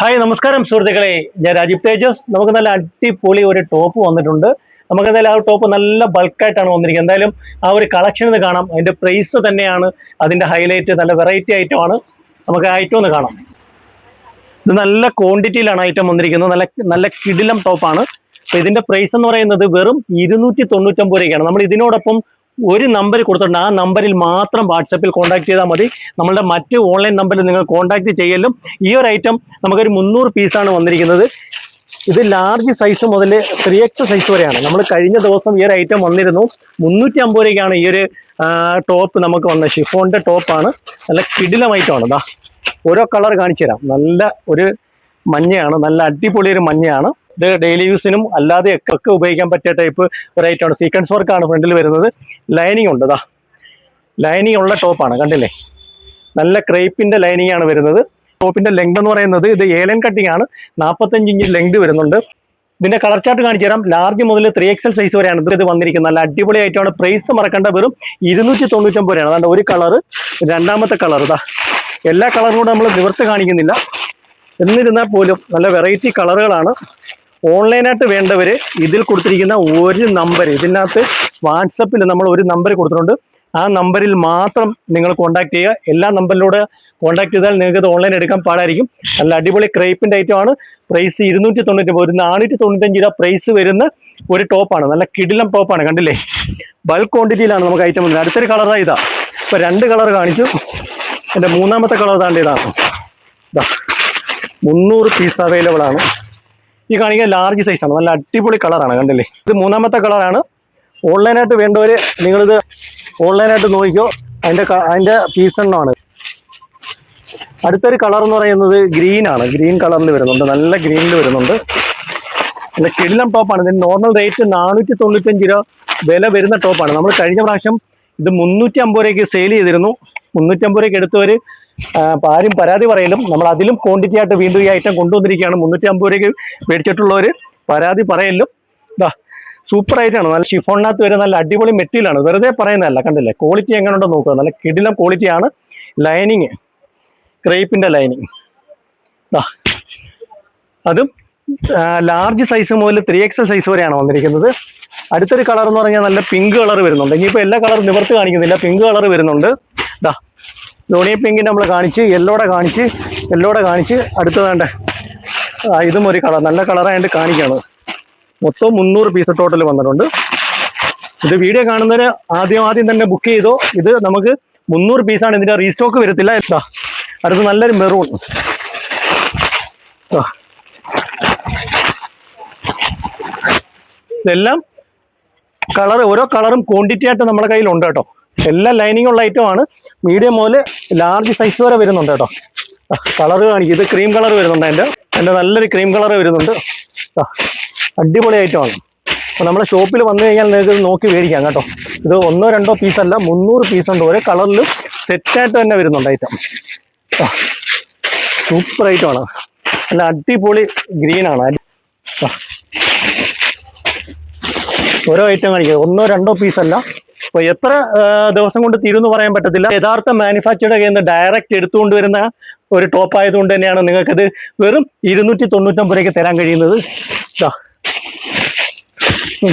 Hi നമസ്കാരം സുഹൃത്തുക്കളെ. ഞാൻ രാജീവ് തേജസ്. നമുക്ക് നല്ല അടിപൊളി ഒരു ടോപ്പ് വന്നിട്ടുണ്ട്. നമുക്ക് എന്തായാലും ആ ടോപ്പ് നല്ല ബൾക്കായിട്ടാണ് വന്നിരിക്കുന്നത്. എന്തായാലും ആ ഒരു കളക്ഷൻ ഒന്ന് കാണാം. അതിന്റെ പ്രൈസ് തന്നെയാണ്. അതിന്റെ ഹൈലൈറ്റ് നല്ല വെറൈറ്റി ഐറ്റം ആണ്. നമുക്ക് ഐറ്റം ഒന്ന് കാണാം. ഇത് നല്ല ക്വാണ്ടിറ്റിയിലാണ് ഐറ്റം വന്നിരിക്കുന്നത്. നല്ല നല്ല കിടിലം ടോപ്പാണ് അപ്പോൾ ഇതിന്റെ പ്രൈസ് എന്ന് പറയുന്നത് വെറും ഇരുന്നൂറ്റി തൊണ്ണൂറ്റൊമ്പത് രൂപയ്ക്കാണ്. നമ്മൾ ഇതിനോടൊപ്പം ഒരു നമ്പർ കൊടുത്തിട്ടുണ്ട്. ആ നമ്പറിൽ മാത്രം വാട്സപ്പിൽ കോൺടാക്ട് ചെയ്താൽ മതി. നമ്മളുടെ മറ്റ് ഓൺലൈൻ നമ്പറിൽ നിങ്ങൾ കോൺടാക്ട് ചെയ്യലും. ഈ ഒരു ഐറ്റം നമുക്കൊരു മുന്നൂറ് പീസാണ് വന്നിരിക്കുന്നത്. ഇത് ലാർജ് സൈസ് മുതൽ ത്രീ എക്സ് സൈസ് വരെയാണ്. നമ്മൾ കഴിഞ്ഞ ദിവസം ഈ ഒരു ഐറ്റം വന്നിരുന്നു. മുന്നൂറ്റി അമ്പത് രൂപയ്ക്കാണ് ഈ ഒരു ടോപ്പ് നമുക്ക് വന്നത്. ഷിഫോണിന്റെ ടോപ്പാണ് നല്ല കിടിലമായിട്ടാണ് ഇതാ ഓരോ കളർ കാണിച്ചു തരാം നല്ല ഒരു മഞ്ഞയാണ്. നല്ല അടിപൊളി ഒരു മഞ്ഞയാണ്. ഇത് ഡെയിലി യൂസിനും അല്ലാതെ ഒക്കെ ഉപയോഗിക്കാൻ പറ്റിയ ടൈപ്പ് ഒരു ആണ്. സീക്വൻസ് വർക്കാണ് ഫ്രണ്ടിൽ വരുന്നത്. ലൈനിങ് ഉണ്ട് ഇതാ ലൈനിങ് ഉള്ള ടോപ്പാണ് കണ്ടില്ലേ? നല്ല ക്രേപ്പിന്റെ ലൈനിങ് ആണ് വരുന്നത്. ടോപ്പിന്റെ ലെങ്ത് എന്ന് പറയുന്നത് ഇത് ഏലൻ കട്ടിംഗ് ആണ്. നാൽപ്പത്തഞ്ച് ഇഞ്ച് ലെങ്ത് വരുന്നുണ്ട്. ഇതിന്റെ കളർ ചാർട്ട് കാണിച്ചു തരാം. ലാർജ് മുതൽ ത്രീ എക്സൽ സൈസ് വരെയാണ് ഇത് വന്നിരിക്കുന്നത്. നല്ല അടിപൊളി ആയിട്ടാണ് പ്രൈസ് മറക്കേണ്ട. വെറും ഇരുന്നൂറ്റി തൊണ്ണൂറ്റൊമ്പത് രൂപയാണ് ഒരു കളർ രണ്ടാമത്തെ കളർ ഇതാ എല്ലാ കളറും കൂടെ നമ്മൾ നിവർത്ത് കാണിക്കുന്നില്ല. എന്നിരുന്നാൽ പോലും നല്ല വെറൈറ്റി കളറുകളാണ് ഓൺലൈനായിട്ട് വേണ്ടവർ ഇതിൽ കൊടുത്തിരിക്കുന്ന ഒരു നമ്പർ ഇതിനകത്ത് വാട്സപ്പിൽ നമ്മൾ ഒരു നമ്പർ കൊടുത്തിട്ടുണ്ട്. ആ നമ്പറിൽ മാത്രം നിങ്ങൾ കോൺടാക്ട് ചെയ്യുക. എല്ലാ നമ്പറിലൂടെ കോൺടാക്ട് ചെയ്താൽ നിങ്ങൾക്ക് ഇത് ഓൺലൈൻ എടുക്കാൻ പാടായിരിക്കും. നല്ല അടിപൊളി ക്രേപ്പിന്റെ ഐറ്റം ആണ്. പ്രൈസ് ഇരുന്നൂറ്റി തൊണ്ണൂറ്റി ഒരു നാനൂറ്റി തൊണ്ണൂറ്റഞ്ച് രൂപ പ്രൈസ് വരുന്ന ഒരു ടോപ്പാണ് നല്ല കിടിലം ടോപ്പാണ് കണ്ടില്ലേ? ബൾക്ക് ക്വാണ്ടിറ്റിയിലാണ് നമുക്ക് ഐറ്റം വന്നത് അടുത്തൊരു കളറാണ് ഇതാ. ഇപ്പം രണ്ട് കളർ കാണിച്ചു. എന്റെ മൂന്നാമത്തെ കളർ താണ്ട് ഇതാണ് ഇതാ മുന്നൂറ് പീസ് അവൈലബിൾ ആണ്. ഈ കാണിക്കുന്ന ലാർജ് സൈസാണ് നല്ല അടിപൊളി കളറാണ് കണ്ടില്ലേ? ഇത് മൂന്നാമത്തെ കളറാണ് ഓൺലൈനായിട്ട് വേണ്ടവർ നിങ്ങളിത് ഓൺലൈനായിട്ട് നോക്കിക്കോ. അതിന്റെ അതിന്റെ പീസ് എണ്ണമാണ് അടുത്തൊരു കളർ എന്ന് പറയുന്നത് ഗ്രീനാണ് ഗ്രീൻ കളറിൽ വരുന്നുണ്ട്. നല്ല ഗ്രീനിൽ വരുന്നുണ്ട്. നല്ല കിടിലം ടോപ്പാണ് ഇതിന് നോർമൽ റേറ്റ് നാനൂറ്റി തൊണ്ണൂറ്റഞ്ച് രൂപ വില വരുന്ന ടോപ്പാണ് നമ്മൾ കഴിഞ്ഞ പ്രാവശ്യം ഇത് മുന്നൂറ്റി അമ്പത് രൂപയ്ക്ക് സെയിൽ ചെയ്തിരുന്നു. മുന്നൂറ്റി അമ്പത് രൂപയ്ക്ക് എടുത്തവർ ആരും പരാതി പറയലും. നമ്മൾ അതിലും ക്വാണ്ടിറ്റി ആയിട്ട് വീണ്ടും ഈ ഐറ്റം കൊണ്ടുവന്നിരിക്കുകയാണ്. മുന്നൂറ്റി അമ്പത് രൂപയ്ക്ക് മേടിച്ചിട്ടുള്ളവർ പരാതി പറയലും. ഇതാ സൂപ്പർ ആയിട്ടാണ് നല്ല ഷിഫോണിനകത്ത് വരെ നല്ല അടിപൊളി മെറ്റീരിയലാണ് വെറുതെ പറയുന്നതല്ല കണ്ടില്ലേ? ക്വാളിറ്റി എങ്ങനെയുണ്ടോ നോക്കുക. നല്ല കിടിലം ക്വാളിറ്റിയാണ് ലൈനിങ് ക്രേപ്പിന്റെ ലൈനിങ് അതും ലാർജ് സൈസ് മുതൽ ത്രീ എക്സൽ സൈസ് വരെയാണ് വന്നിരിക്കുന്നത്. അടുത്തൊരു കളർ എന്ന് പറഞ്ഞാൽ നല്ല പിങ്ക് കളർ വരുന്നുണ്ട്. ഇനിയിപ്പോൾ എല്ലാ കളറും നിവർത്ത് കാണിക്കുന്നില്ല. പിങ്ക് കളർ വരുന്നുണ്ട്. ഇതാ ധോണി പിങ്കിന്റെ നമ്മൾ കാണിച്ച് യെല്ലോടെ കാണിച്ച് യെല്ലോടെ കാണിച്ച് അടുത്ത് വേണ്ട. ഇതും ഒരു കളർ. നല്ല കളറായിട്ട് കാണിക്കുകയാണ് മൊത്തം മുന്നൂറ് പീസ് ടോട്ടൽ വന്നിട്ടുണ്ട്. ഇത് വീഡിയോ കാണുന്നതിന് ആദ്യം ആദ്യം തന്നെ ബുക്ക് ചെയ്തോ. ഇത് നമുക്ക് മുന്നൂറ് പീസാണ് ഇതിന്റെ റീസ്റ്റോക്ക് വരത്തില്ല. എന്താ അടുത്ത് നല്ലൊരു മെറൂൺ. ഇതെല്ലാം കളർ ഓരോ കളറും ക്വാണ്ടിറ്റി ആയിട്ട് നമ്മുടെ കയ്യിലുണ്ട് കേട്ടോ. എല്ലാം ലൈനിങ് ഉള്ള ഐറ്റം ആണ്. മീഡിയം മുതൽ ലാർജ് സൈസ് വരെ വരുന്നുണ്ട് കേട്ടോ. കളർ കാണിക്കും. ഇത് ക്രീം കളർ വരുന്നുണ്ട് എന്റെ എന്റെ നല്ലൊരു ക്രീം കളർ വരുന്നുണ്ട്. അടിപൊളി ഐറ്റമാണ് അപ്പോൾ നമ്മുടെ ഷോപ്പിൽ വന്നു കഴിഞ്ഞാൽ നിങ്ങൾക്ക് ഇത് നോക്കി മേടിക്കാം കേട്ടോ. ഇത് ഒന്നോ രണ്ടോ പീസല്ല മുന്നൂറ് പീസ് ഉണ്ട്. ഒരേ കളറിൽ സെറ്റായിട്ട് തന്നെ വരുന്നുണ്ട് ഐറ്റം സൂപ്പർ ഐറ്റമാണ് നല്ല അടിപൊളി ഗ്രീനാണ് ഓരോ ഐറ്റം കാണിക്കുക ഒന്നോ രണ്ടോ പീസ് അല്ല അപ്പോൾ എത്ര ദിവസം കൊണ്ട് തീരുമെന്ന് പറയാൻ പറ്റത്തില്ല. യഥാർത്ഥ മാനുഫാക്ചറുടെ കയ്യിൽ നിന്ന് ഡയറക്റ്റ് എടുത്തുകൊണ്ട് വരുന്ന ഒരു ടോപ്പ് ആയതുകൊണ്ട് തന്നെയാണ് നിങ്ങൾക്കത് വെറും ഇരുന്നൂറ്റി തൊണ്ണൂറ്റൊമ്പത് രൂപയ്ക്ക് തരാൻ കഴിയുന്നത്.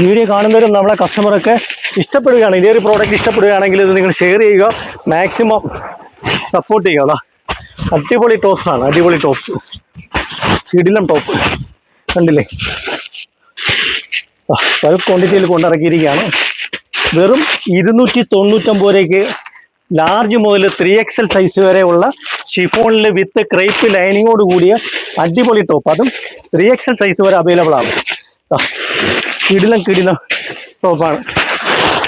വീഡിയോ കാണുന്നവരും നമ്മളെ കസ്റ്റമറൊക്കെ ഇഷ്ടപ്പെടുകയാണ്. ഇതേ ഒരു പ്രോഡക്റ്റ് ഇഷ്ടപ്പെടുകയാണെങ്കിൽ ഇത് നിങ്ങൾ ഷെയർ ചെയ്യുക. മാക്സിമം സപ്പോർട്ട് ചെയ്യുക. അതാ അടിപൊളി ടോപ്സാണ് അടിപൊളി ടോപ്പ് ഇടിലം ടോപ്പ് കണ്ടില്ലേ? ക്വാണ്ടിറ്റിയിൽ കൊണ്ടിറക്കിയിരിക്കുകയാണ്. വെറും ഇരുന്നൂറ്റി തൊണ്ണൂറ്റൊമ്പത് രൂപയ്ക്ക് ലാർജ് മുതൽ ത്രീ എക്സൽ സൈസ് വരെയുള്ള ഷിഫോണിൽ വിത്ത് ക്രൈപ്പ് ലൈനിങ്ങോട് കൂടിയ അടിപൊളി ടോപ്പ് അതും ത്രീ എക്സൽ സൈസ് വരെ അവൈലബിൾ ആണ്. കിടിലം കിടിലം ടോപ്പാണ്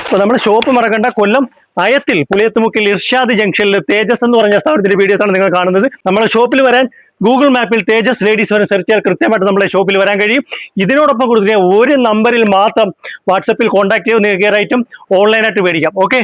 അപ്പോൾ നമ്മുടെ ഷോപ്പ് മറക്കണ്ട. കൊല്ലം അയത്തിൽ പുളിയത്തുമുക്കിൽ ഇർഷാദ് ജംഗ്ഷനിൽ തേജസ് എന്ന് പറഞ്ഞ സ്ഥാപനത്തിന്റെ വീഡിയോസാണ് നിങ്ങൾ കാണുന്നത്. നമ്മുടെ ഷോപ്പിൽ വരാൻ ഗൂഗിൾ മാപ്പിൽ തേജസ് ലേഡീസ് വരെ സെർച്ച് ചെയ്താൽ കൃത്യമായിട്ട് നമ്മളെ ഷോപ്പിൽ വരാൻ കഴിയും. ഇതിനോടൊപ്പം കൊടുത്തിരിക്കുന്ന ഒരു നമ്പറിൽ മാത്രം വാട്സപ്പിൽ കോൺടാക്ട് ചെയ്ത് നിങ്ങൾക്ക് ഐറ്റം ഓൺലൈനായിട്ട് മേടിക്കാം. ഓക്കെ